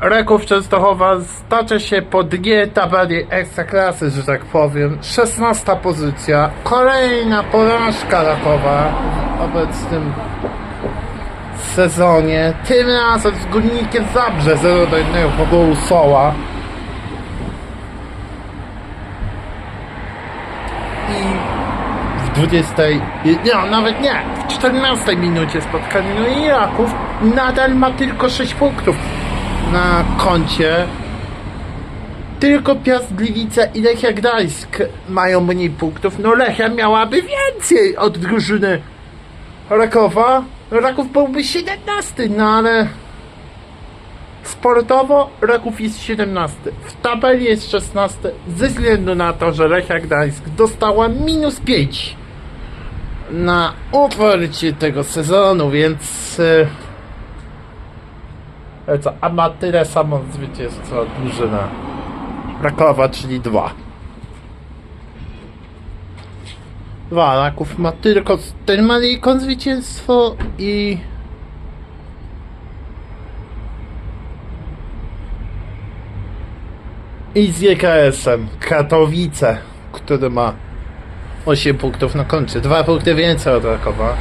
Reków Częstochowa stacza się po dnie tabeli Ekstraklasy, że tak powiem. 16 pozycja. Kolejna porażka Rakowa w obecnym sezonie. Tym razem z Górnikiem Zabrze 0 do 1 po golu Soła. I w 20, nie, nawet nie, w 14 minucie spotkania no i Raków nadal ma tylko 6 punktów na koncie. Tylko Piast Gliwice i Lechia Gdańsk mają mniej punktów. No Lechia miałaby więcej od drużyny Rakowa. Raków byłby 17, no ale sportowo Raków jest 17. W tabeli jest 16 ze względu na to, że Lechia Gdańsk dostała minus 5 na otwarcie tego sezonu, więc e, co, a ma tyle samo zwycięstwa drużyna Rakowa, czyli dwa. Dwa, Raków ma tylko ten malijką zwycięstwo i i z JKS-em Katowice, który ma 8 punktów na koncie, 2 punkty więcej od Rakowa.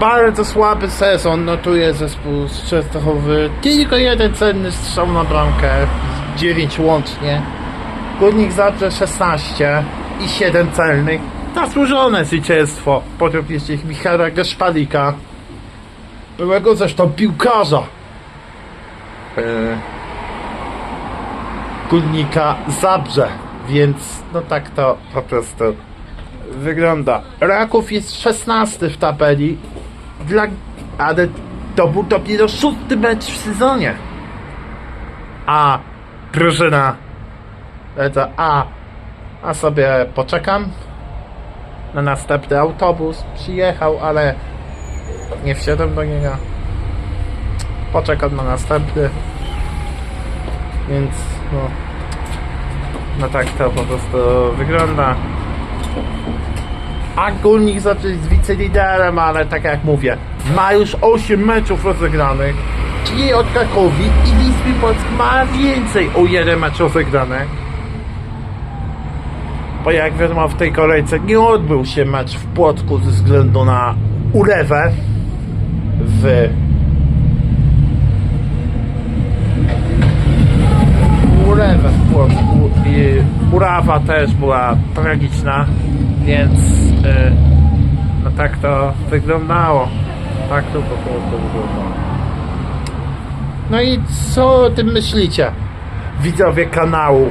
Bardzo słaby sezon notuje zespół z Częstochowy. Tylko jeden cenny strzał na bramkę, 9 łącznie. Górnik Zabrze 16 i 7 celnych. Zasłużone zwycięstwo po ich Michała Gaszpalika, byłego zresztą piłkarza. Eee, Górnika Zabrze, więc no tak to po prostu wygląda. Raków jest 16 w tabeli, dla, ale to był dopiero szósty mecz w sezonie. A drużyna to a a sobie poczekam na następny autobus. Przyjechał, ale nie wsiadłem do niego. Poczekam na następny. Więc no, no tak to po prostu wygląda. A Górnik zaczął z wiceliderem, ale tak jak mówię, ma już 8 meczów rozegranych. Czyli od Krakowi i Wisły Płock ma więcej o jeden mecz rozegrany. Bo jak wiadomo w tej kolejce nie odbył się mecz w Płocku ze względu na ulewę w ulewę w Płocku i urawa też była tragiczna, więc y, no tak to wyglądało. Tak to po prostu wyglądało. No i co o tym myślicie? Widzowie kanału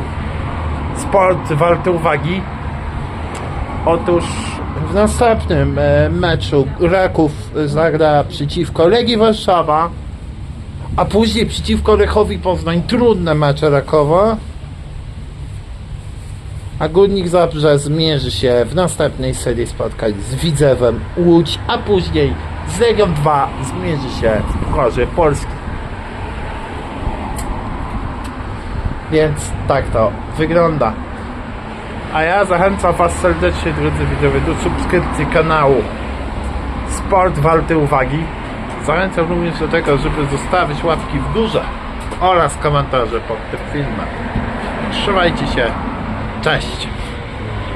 Sport Warty Uwagi. Otóż w następnym e, meczu Raków zagra przeciwko Legii Warszawa, a później przeciwko Lechowi Poznań. Trudne mecze Rakowa. A Górnik Zabrze zmierzy się w następnej serii spotkań z Widzewem Łódź, a później z Legią 2 zmierzy się w Pucharze Polski. Więc tak to wygląda. A ja zachęcam Was serdecznie, drodzy widzowie, do subskrypcji kanału Sport Warty Uwagi. Zachęcam również do tego, żeby zostawić łapki w górze oraz komentarze pod tym filmem. Trzymajcie się. Cześć!